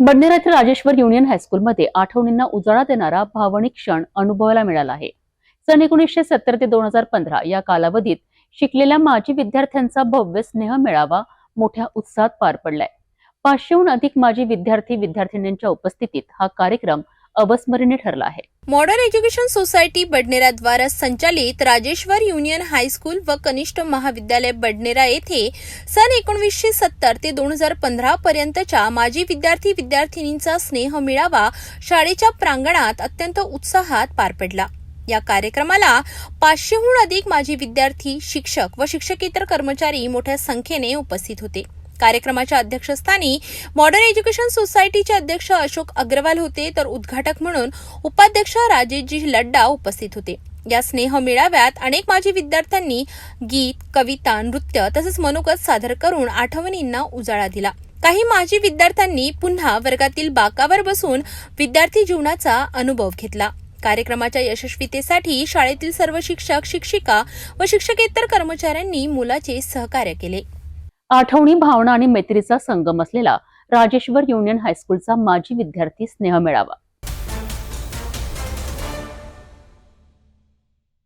बडनेरा येथील राजेश्वर युनियन हायस्कूलमध्ये आठवणींना उजाळा देणारा भावनिक क्षण अनुभवायला मिळाला आहे. सन एकोणीसशे सत्तर ते दोन हजार पंधरा या कालावधीत शिकलेल्या माजी विद्यार्थ्यांचा भव्य स्नेह मेळावा मोठ्या उत्साहात पार पडलाय. पाचशेहून अधिक माजी विद्यार्थी विद्यार्थिनींच्या उपस्थितीत हा कार्यक्रम अवस्मरणीय ठरला आहे. मॉडर्न एज्युकेशन सोसायटी बडनेरा द्वारा संचालित राजेश्वर युनियन हायस्कूल व कनिष्ठ महाविद्यालय बडनेरा येथे सन एकोणवीसशे सत्तर ते दोन हजार पंधरा पर्यंतच्या माजी विद्यार्थी विद्यार्थिनींचा स्नेह मिळावा शाळेच्या प्रांगणात अत्यंत उत्साहात पार पडला. या कार्यक्रमाला पाचशेहून अधिक माजी विद्यार्थी शिक्षक व शिक्षकेतर कर्मचारी मोठ्या संख्येने उपस्थित होते. कार्यक्रमाच्या अध्यक्षस्थानी मॉडर्न एज्युकेशन सोसायटीचे अध्यक्ष अशोक अग्रवाल होते. तर उद्घाटक म्हणून उपाध्यक्ष राजेशजी लड्डा उपस्थित होते. या स्नेह मेळाव्यात अनेक माजी विद्यार्थ्यांनी गीत कविता नृत्य तसेच मनोगत सादर करून आठवणींना उजाळा दिला. काही माजी विद्यार्थ्यांनी पुन्हा वर्गातील बाकावर बसून विद्यार्थी जीवनाचा अनुभव घेतला. कार्यक्रमाच्या यशस्वीतेसाठी शाळेतील सर्व शिक्षक शिक्षिका व शिक्षकेतर कर्मचाऱ्यांनी मुलाचे सहकार्य केले. आठवणी भावना आणि मैत्रीचा संगम असलेला राजेश्वर युनियन हायस्कूलचा माजी विद्यार्थी स्नेह मेळावा.